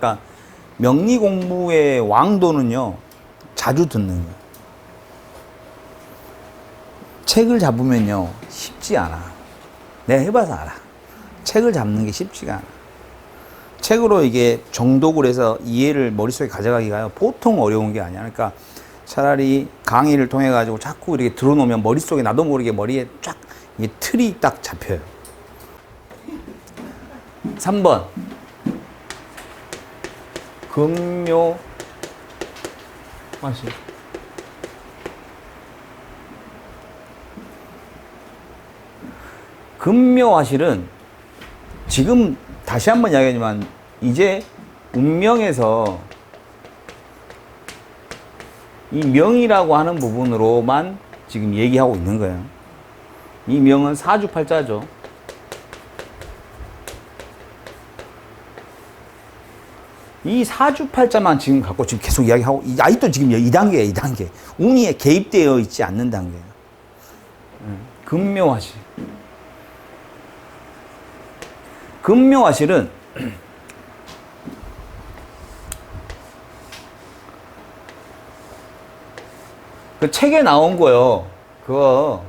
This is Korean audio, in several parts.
그러니까 명리 공부의 왕도는요 자주 듣는 거예요. 책을 잡으면요 쉽지 않아. 내가 해봐서 알아. 책을 잡는 게 쉽지가 않아. 책으로 이게 정독을 해서 이해를 머릿속에 가져가기가요 보통 어려운 게 아니야. 그러니까 차라리 강의를 통해 가지고 자꾸 이렇게 들어놓으면 머릿속에 나도 모르게 머리에 쫙 이게 틀이 딱 잡혀요. 3번 금묘 마시 금묘화실은 지금 다시 한번 이야기하지만 이제 운명에서 이 명이라고 하는 부분으로만 지금 얘기하고 있는 거예요. 이 명은 사주팔자죠. 이 사주팔자만 지금 갖고 지금 계속 이야기하고, 이 아직도 지금 2단계예요, 2단계. 운이 개입되어 있지 않는 단계예요. 음, 금묘화실. 금묘화실은 그 책에 나온 거요. 그거,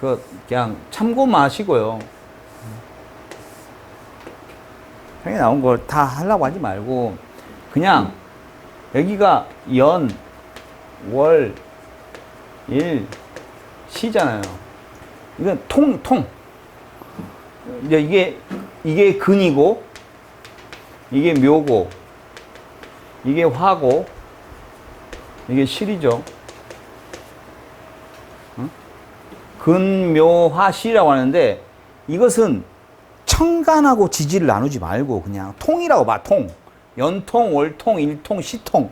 그, 그냥 참고만 하시고요. 책에 나온 걸 다 하려고 하지 말고, 그냥, 여기가 연, 월, 일, 시잖아요. 이건 통, 통. 이제 이게, 이게 근이고, 이게 묘고, 이게 화고, 이게 실이죠. 응? 근묘화시라고 하는데 이것은 청간하고 지지를 나누지 말고 그냥 통이라고 봐, 통. 연통, 월통, 일통, 시통.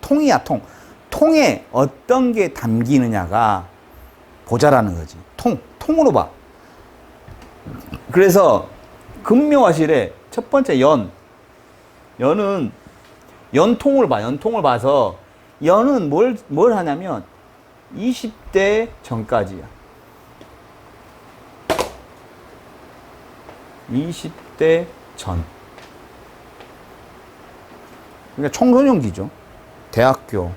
통이야, 통. 통에 어떤 게 담기느냐가 보자라는 거지. 통, 통으로 봐. 그래서 금묘화실에 첫 번째 연. 연은 연통을 봐, 연통을 봐서 연은 뭘, 뭘 하냐면 20대 전까지야. 20대 전. 그러니까 청소년기죠. 대학교.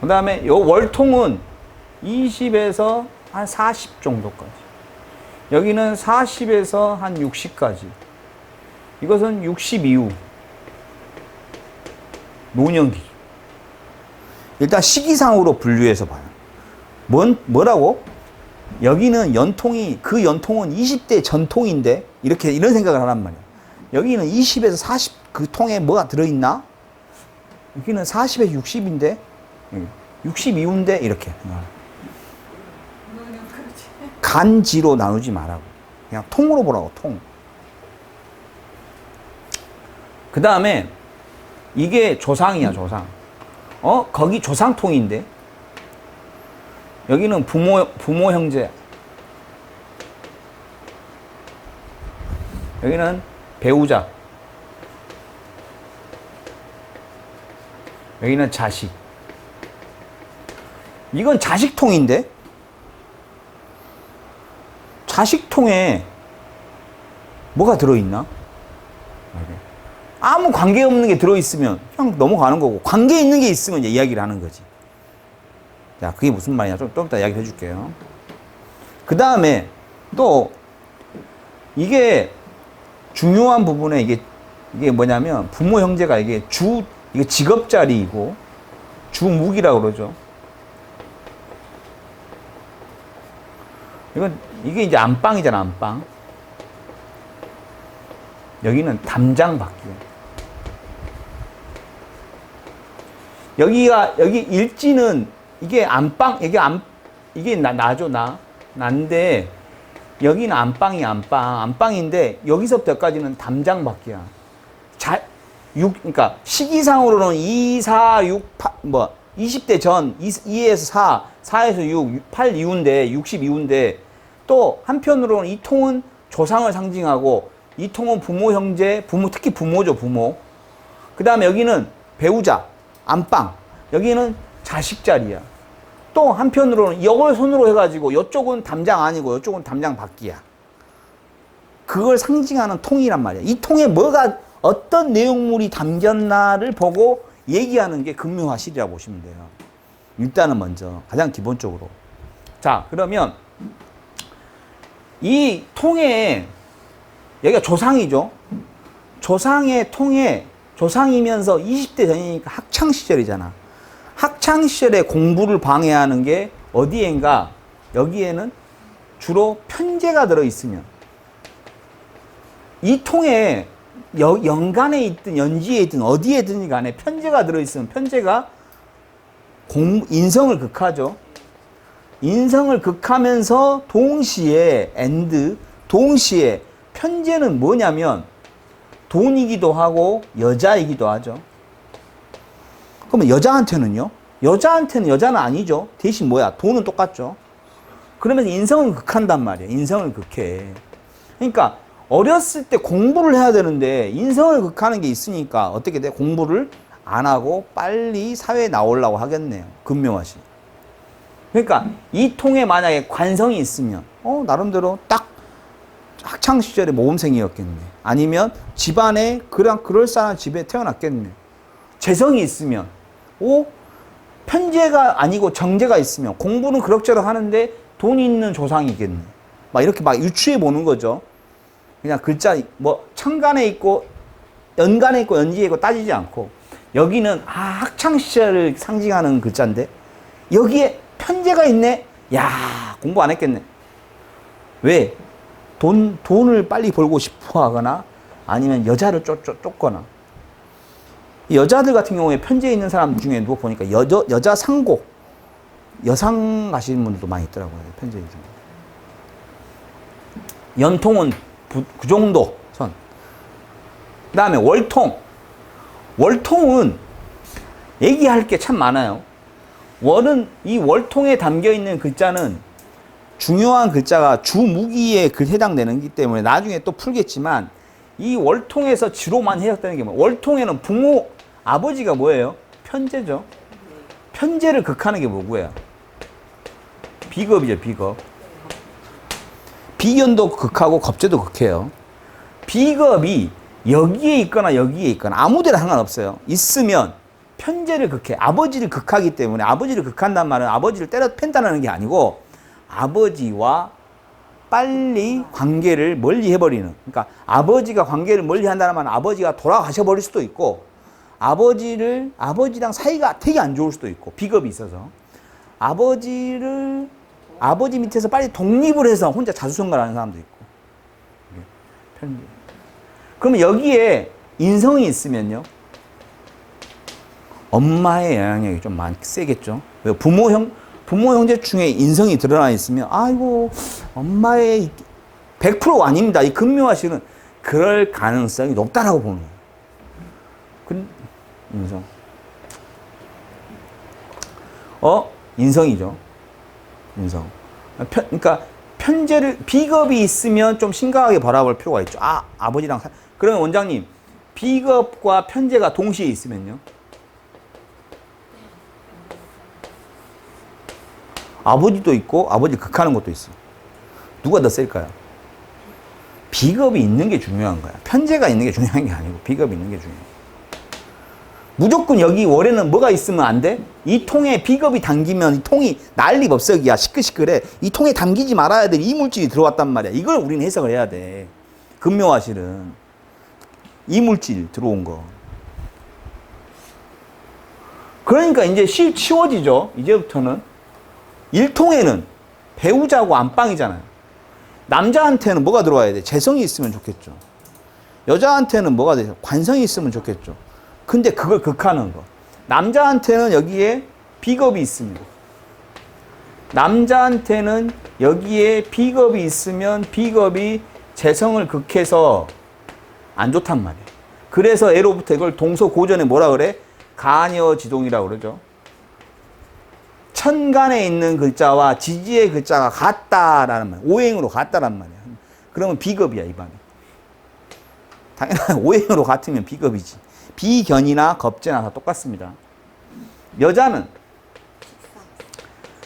그 다음에 요 월통은 20에서 한 40 정도까지. 여기는 40에서 한 60까지. 이것은 60 이후. 노년기. 일단 시기상으로 분류해서 봐요. 뭔, 뭐라고? 여기는 연통이, 그 연통은 20대 전통인데, 이렇게, 이런 생각을 하란 말이야. 여기는 20에서 40, 그 통에 뭐가 들어있나? 여기는 40에서 60인데, 60 이후인데, 이렇게. 간지로 나누지 말라고. 그냥 통으로 보라고, 통. 그 다음에, 이게 조상이야, 조상. 어? 거기 조상통인데? 여기는 부모, 부모 형제. 여기는 배우자. 여기는 자식. 이건 자식통인데? 자식통에 뭐가 들어있나? 아무 관계 없는 게 들어있으면 그냥 넘어가는 거고, 관계 있는 게 있으면 이제 이야기를 하는 거지. 자, 그게 무슨 말이냐. 좀, 좀 이따 이야기 해 줄게요. 그 다음에 또, 이게 중요한 부분에 이게, 이게 뭐냐면, 부모 형제가 이게 주, 이게 직업 자리이고, 주묵이라고 그러죠. 이건, 이게 이제 안방이잖아, 안방. 여기는 담장 바뀌고. 여기가 여기 일지는 이게 안방 이게 안 이게 나 나죠 나 난데 여기는 안방이 안방 안방인데 여기서부터까지는 담장 바뀌야. 자, 6 그러니까 시기상으로는 2, 4, 6, 8, 뭐 20대 전 2, 2에서 4, 4에서 6, 8 이후인데 60 이후인데 또 한편으로는 이 통은 조상을 상징하고 이 통은 부모 형제 부모 특히 부모죠 부모. 그 다음에 여기는 배우자 안방 여기는 자식 자리야. 또 한편으로는 이걸 손으로 해가지고 이쪽은 담장 아니고 이쪽은 담장 밖이야. 그걸 상징하는 통이란 말이야. 이 통에 뭐가 어떤 내용물이 담겼나를 보고 얘기하는 게 금묘화실이라고 보시면 돼요. 일단은 먼저 가장 기본적으로. 자 그러면 이 통에 여기가 조상이죠. 조상의 통에 조상이면서 20대 전이니까 학창 시절이잖아. 학창 시절에 공부를 방해하는 게 어디엔가 여기에는 주로 편제가 들어 있으면 이 통에 여, 연간에 있든 연지에 있든 어디에든 간에 편제가 들어 있으면 편제가 공, 인성을 극하죠. 인성을 극하면서 동시에 엔드 동시에 편제는 뭐냐면 돈이기도 하고 여자이기도 하죠. 그러면 여자한테는요? 여자한테는 여자는 아니죠. 대신 뭐야? 돈은 똑같죠. 그러면서 인성을 극한단 말이에요. 인성을 극해. 그러니까 어렸을 때 공부를 해야 되는데 인성을 극하는 게 있으니까 어떻게 돼? 공부를 안 하고 빨리 사회에 나오려고 하겠네요. 금명화시. 그러니까 이 통에 만약에 관성이 있으면 어 나름대로 딱 학창 시절에 모범생이었겠네. 아니면 집안에 그냥 그럴싸한 집에 태어났겠네. 재성이 있으면 오 편제가 아니고 정제가 있으면 공부는 그럭저럭 하는데 돈 있는 조상이겠네. 막 이렇게 막 유추해 보는 거죠. 그냥 글자 뭐 천간에 있고 연간에 있고 연지에 있고 따지지 않고 여기는 아 학창 시절을 상징하는 글자인데 여기에 편제가 있네. 야 공부 안 했겠네. 왜? 돈 돈을 빨리 벌고 싶어 하거나 아니면 여자를 쫓, 쫓, 쫓거나 여자들 같은 경우에 편지에 있는 사람 중에 누구 보니까 여자 여자 상고 여상 가시는 분들도 많이 있더라고요 편지에 있는 연통은 부, 그 정도 선. 그 다음에 월통. 월통은 얘기할 게 참 많아요. 월은 이 월통에 담겨 있는 글자는 중요한 글자가 주무기에 그 해당되는 기 때문에 나중에 또 풀겠지만 이 월통에서 지로만 해석되는 게 뭐? 월통에는 부모 아버지가 뭐예요? 편제죠. 편제를 극하는 게 뭐고요? 비겁이죠, 비겁. 비견도 극하고 겁제도 극해요. 비겁이 여기에 있거나 여기에 있거나 아무 데나 상관없어요. 있으면 편제를 극해. 아버지를 극하기 때문에 아버지를 극한단 말은 아버지를 때려 팬다는 게 아니고 아버지와 빨리 관계를 멀리 해버리는. 그러니까 아버지가 관계를 멀리 한다는 말은 아버지가 돌아가셔 버릴 수도 있고 아버지를 아버지랑 사이가 되게 안 좋을 수도 있고 비겁이 있어서 아버지를 아버지 밑에서 빨리 독립을 해서 혼자 자수성가하는 사람도 있고 편견. 그러면 여기에 인성이 있으면요 엄마의 영향력이 좀 많이 세겠죠. 왜 부모 형 부모 형제 중에 인성이 드러나 있으면 아이고 엄마의 100% 아닙니다. 이 금묘화실은 그럴 가능성이 높다라고 보는 거예요. 그 인성. 어 인성이죠. 인성. 편, 그러니까 편제를 비겁이 있으면 좀 심각하게 바라볼 필요가 있죠. 아 아버지랑 사, 그러면 원장님 비겁과 편제가 동시에 있으면요. 아버지도 있고 아버지 극하는 것도 있어. 누가 더 셀까요? 비겁이 있는 게 중요한 거야. 편제가 있는 게 중요한 게 아니고 비겁이 있는 게 중요해. 무조건 여기 월에는 뭐가 있으면 안 돼? 이 통에 비겁이 담기면 이 통이 난리법석이야. 시끌시끌해. 이 통에 담기지 말아야 될 이물질이 들어왔단 말이야. 이걸 우리는 해석을 해야 돼. 금묘화실은. 이물질 들어온 거. 그러니까 이제 시, 치워지죠. 이제부터는. 일통에는 배우자고 안방이잖아요. 남자한테는 뭐가 들어와야 돼? 재성이 있으면 좋겠죠. 여자한테는 뭐가 돼? 관성이 있으면 좋겠죠. 근데 그걸 극하는 거. 남자한테는 여기에 비겁이 있습니다. 남자한테는 여기에 비겁이 있으면 비겁이 재성을 극해서 안 좋단 말이에요. 그래서 애로부터 이걸 동서고전에 뭐라 그래? 가녀지동이라고 그러죠. 천간에 있는 글자와 지지의 글자가 같다라는 말, 오행으로 같다란 말이야. 그러면 비겁이야, 이 방에. 당연히 오행으로 같으면 비겁이지. 비견이나 겁제나 다 똑같습니다. 여자는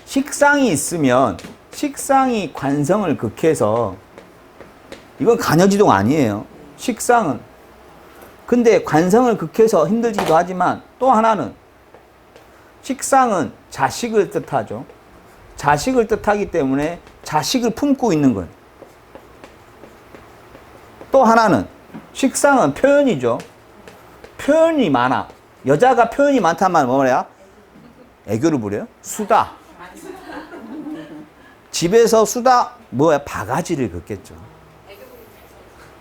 식상이 있으면 식상이 관성을 극해서 이건 간여지동 아니에요. 식상은 근데 관성을 극해서 힘들기도 하지만 또 하나는 식상은 자식을 뜻하죠. 자식을 뜻하기 때문에 자식을 품고 있는 거예요. 또 하나는 식상은 표현이죠. 표현이 많아. 여자가 표현이 말은 뭐야? 애교를 부려요? 수다. 집에서 수다 뭐야? 바가지를 긋겠죠.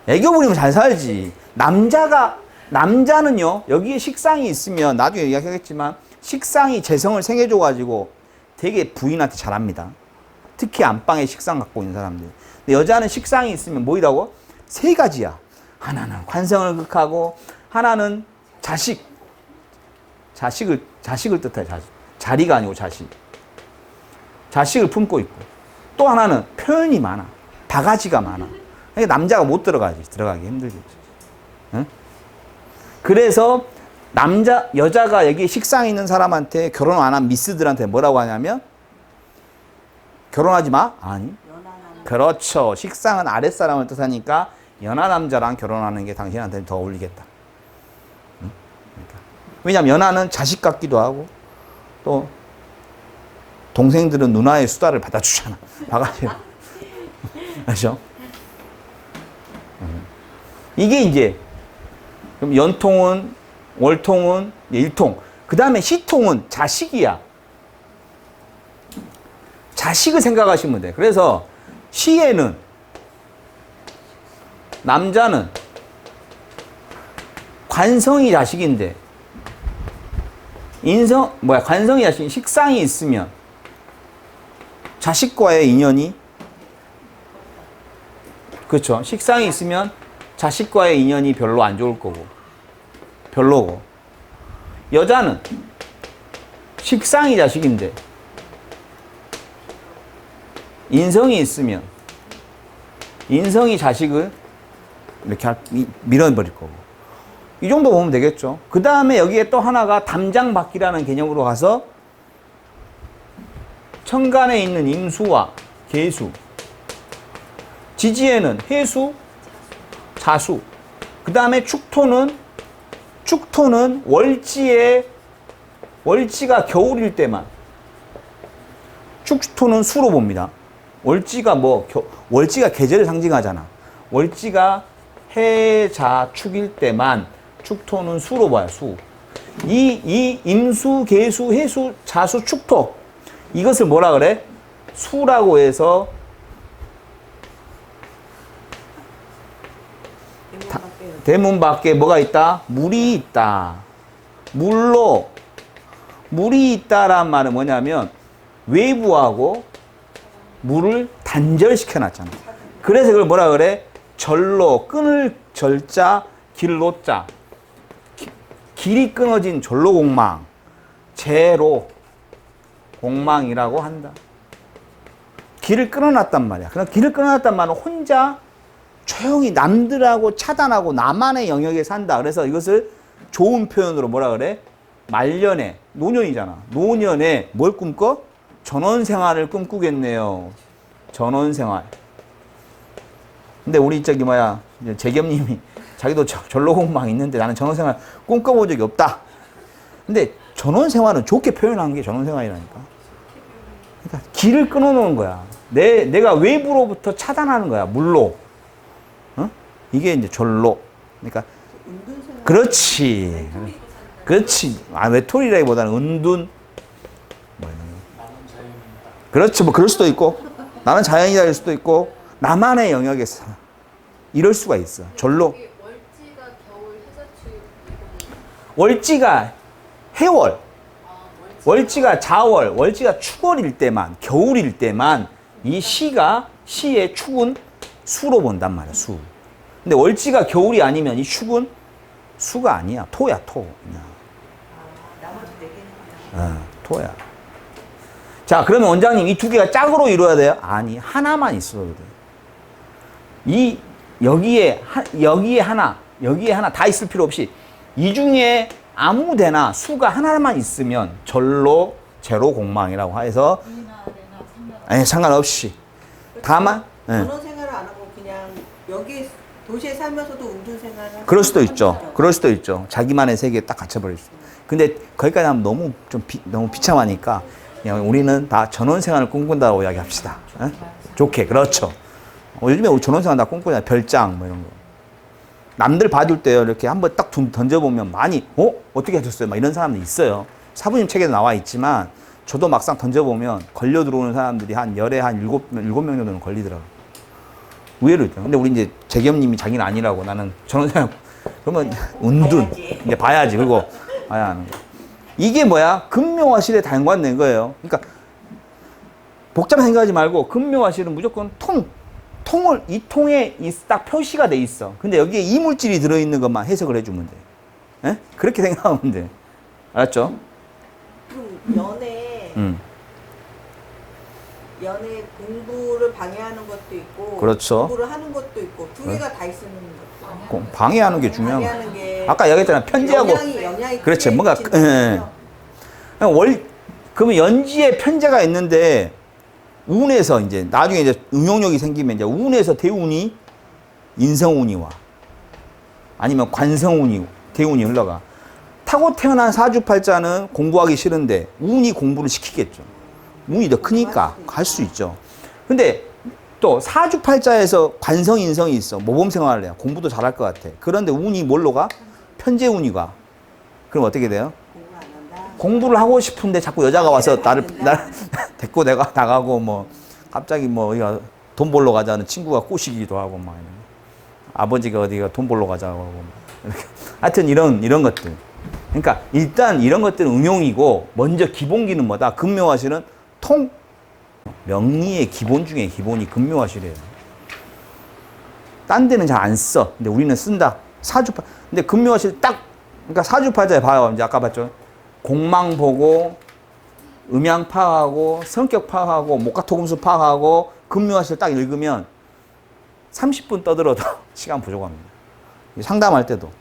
애교 부리면 잘 살지. 남자가 남자는요 여기에 식상이 있으면 나중에 얘기하겠지만 식상이 재성을 생겨줘 가지고 되게 부인한테 잘합니다. 특히 안방에 식상 갖고 있는 사람들. 근데 여자는 식상이 있으면 뭐이라고? 세 가지야. 하나는 관성을 극하고 하나는 자식. 자식을 자식을 뜻해 자식. 자리가 아니고 자식. 자식을 품고 있고 또 하나는 표현이 많아. 바가지가 많아. 그러니까 남자가 못 들어가지. 들어가기 힘들겠지. 응? 그래서 남자 여자가 여기 식상에 있는 사람한테 결혼 안 한 미스들한테 뭐라고 하냐면 결혼하지 마. 아니. 그렇죠. 식상은 아랫사람을 뜻하니까 연하 남자랑 결혼하는 게 당신한테 더 어울리겠다. 응? 그러니까. 왜냐면 연하는 자식 같기도 하고 또 동생들은 누나의 수다를 받아주잖아. 봐가지고. 음. 이게 이제 그럼 연통은 월통은 일통. 그 다음에 시통은 자식이야. 자식을 생각하시면 돼. 그래서 시에는 남자는 관성이 자식인데 인성 뭐야 관성이 자식 식상이 있으면 자식과의 인연이 그렇죠. 식상이 있으면 자식과의 인연이 별로 안 좋을 거고 별로고 여자는 식상이 자식인데 인성이 있으면 인성이 자식을 이렇게 할- 미- 밀어버릴 거고 이 정도 보면 되겠죠. 그 다음에 여기에 또 하나가 담장받기라는 개념으로 가서 천간에 있는 임수와 계수 지지에는 해수, 자수 그 다음에 축토는 축토는 월지에 월지가 겨울일 때만 축토는 수로 봅니다. 월지가 뭐 겨- 월지가 계절을 상징하잖아. 월지가 해자축일 때만 축토는 수로 봐요. 수. 이, 이 임수, 계수, 해수, 자수, 축토 이것을 뭐라 그래? 수라고 해서 대문 밖에 뭐가 있다? 물이 있다. 물로 물이 있다란 말은 뭐냐면 외부하고 물을 단절시켜 놨잖아. 그래서 그걸 뭐라 그래? 절로 끊을 절자 길로자 기- 길이 끊어진 절로 공망 제로 공망이라고 한다. 길을 끊어놨단 말이야. 그럼 길을 끊어놨단 말은 혼자 조용히 남들하고 차단하고 나만의 영역에 산다. 그래서 이것을 좋은 표현으로 뭐라 그래? 말년에 노년이잖아. 노년에 뭘 꿈꿔? 전원 생활을 꿈꾸겠네요. 전원 생활. 근데 우리 저기 뭐야 재겸님이 자기도 저- 전로공방 있는데 나는 전원 생활 꿈꿔본 적이 없다. 근데 전원 생활은 좋게 표현한 게 전원 생활이라니까. 그러니까 길을 끊어놓은 거야. 내 내가 외부로부터 차단하는 거야. 물로. 어? 이게 이제 절로. 그러니까 그렇지. 그렇지. 아, 외톨이라기보다는 은둔. 뭐. 그렇지. 뭐 그럴 수도 있고. 나는 자연이다 일 수도 있고. 나만의 영역에서 이럴 수가 있어. 절로. 월지가 해월, 아 월지 월지가 자월, 월지가 축월일 때만, 겨울일 때만 이 시가 시의 축은 수로 본단 말이야. 수. 근데 월지가 겨울이 아니면 이 축은 수가 아니야. 토야, 토. 나머지 네 어, 토야. 자, 그러면 원장님 이 두 개가 짝으로 이루어야 돼요? 아니, 하나만 있어도 돼. 이 여기에 하, 여기에 하나, 여기에 하나 다 있을 필요 없이 이 중에 아무 데나 수가 하나만 있으면 절로 제로 공망이라고 해서 아니 상관없이 다만 예. 전원 생활을 안 하고 그냥 여기 도시에 살면서도 운전 생활을 그럴 수도 있죠. 그럴 수도 있죠. 자기만의 세계에 딱 갇혀버릴 수. 근데 거기까지 하면 너무 좀 비, 너무 비참하니까 그냥 우리는 다 전원 생활을 꿈꾼다고 이야기합시다. 예? 좋게 그렇죠. 어, 요즘에 전원 생활 다 꿈꾸냐 별장 뭐 이런 거. 남들 봐줄 때 이렇게 한번 딱 둔- 던져보면 많이 어 어떻게 하셨어요? 막 이런 사람도 있어요. 사부님 책에도 나와 있지만 저도 막상 던져보면 걸려 들어오는 사람들이 한 열에 한 일곱 명 일곱 명 정도는 걸리더라고. 요 의외로 있죠. 근데 우리 이제 재겸님이 자기는 아니라고 나는 생각 그러면 운둔. 이제 봐야지 그리고 봐야 하는 거. 이게 뭐야? 금묘화실에 단관된 거예요. 그러니까 복잡한 생각하지 말고 금묘화실은 무조건 통 통을 이 통에 이딱 표시가 돼 있어. 근데 여기에 이물질이 들어 있는 것만 해석을 해주면 돼. 예? 그렇게 생각하면 돼. 알았죠? 그럼 연애 음. 연애 공부를 방해하는 것도 있고 그렇죠. 공부를 하는 것도 있고 두 개가 다 있는 것도 공- 방해하는 게 중요한 거. 방해하는 게 아까 얘기했잖아. 편지하고 영향이, 영향이 그렇지, 뭔가, 예. 거죠. 월 그러면 연지에 편제가 있는데 운에서 이제 나중에 이제 응용력이 생기면 이제 운에서 대운이 인성운이 와 아니면 관성운이 대운이 흘러가. 타고 태어난 사주팔자는 공부하기 싫은데 운이 공부를 시키겠죠. 운이 더 크니까 할수 있죠. 근데 또 사주팔자에서 관성 인성이 있어. 모범 생활을 해요 공부도 잘할 것 같아. 그런데 운이 뭘로 가? 편제운이 가. 그럼 어떻게 돼요? 공부. 공부를 하고 싶은데 자꾸 여자가 와서 나를 날 데리고 내가 나가고 뭐 갑자기 뭐 어디가 돈 벌러 가자는 친구가 꼬시기도 하고 막. 아버지가 어디가 돈 벌러 가자고 하고 막 이렇게 하여튼 이런 이런 것들 그러니까 일단 이런 것들은 응용이고 먼저 기본기는 뭐다 금묘화실은 통 명리의 기본 중에 기본이 금묘화실이에요 딴 데는 잘 안 써. 근데 우리는 쓴다. 사주파. 근데 금묘화실 딱, 그러니까 사주파자에 봐요. 이제 아까 봤죠. 공망 보고, 음양 파악하고, 성격 파악하고, 목가토금수 파악하고, 금묘화실 딱 읽으면 30분 떠들어도 시간 부족합니다. 상담할 때도.